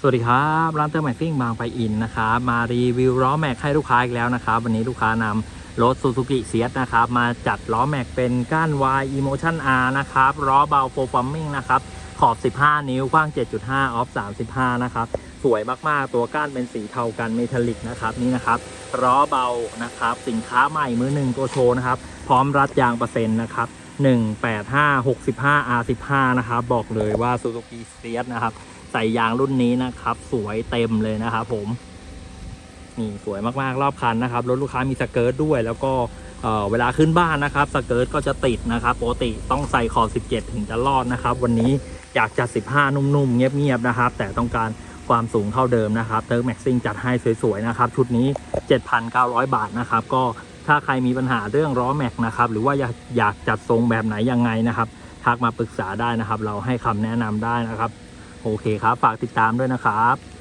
สวัสดีครับ ร้านเตอร์แม็กซิ่งบางไปอินนะครับ มารีวิวล้อแม็กให้ลูกค้าอีกแล้วนะครับ วันนี้ลูกค้านำรถ Suzuki s ียสนะครับ มาจัดล้อแม็กเป็นก้าน Y Emotion R นะครับล้อเบา Performing นะครับ ขอบ 15 นิ้วกว้าง 7.5 ออฟ 35 นะครับ สวยมาก ๆ ตัวก้านเป็นสีเทากันเมทัลลิกนะครับ นี่นะครับล้อเบานะครับ สินค้าใหม่มือหนึ่งตัวโชว์นะครับ พร้อมรัดยางเปอร์เซ็นต์นะครับ185 65 R15 นะครับบอกเลยว่า Suzuki s ียสนะครับ ใส่ยางรุ่นนี้นะครับ สวยเต็มเลยนะครับผมนี่สวยมากๆรอบคันนะครับรถลูกค้ามีสเกิร์ตด้วย แล้วก็เเวลาขึ้นบ้านนะครับสเกิร์ตก็จะติดนะครับปกติต้องใส่คอ 17 ถึงจะรอดนะครับ วันนี้อยากจัด 15 นุ่มๆ เงียบๆนะครับ แต่ต้องการความสูงเท่าเดิมนะครับเติร์กแม็กซิงจัดให้สวยๆ นะครับ ชุดนี้ 7,900 บาทนะครับ ก็ถ้าใครมีปัญหาเรื่องล้อแม็กนะครับ หรือว่าอยากอยากจัดทรงแบบไหนยังไงนะครับทักมาปรึกษาได้นะครับ เราให้คำแนะนำได้นะครับ โอเคครับ ฝากติดตามด้วยนะครับ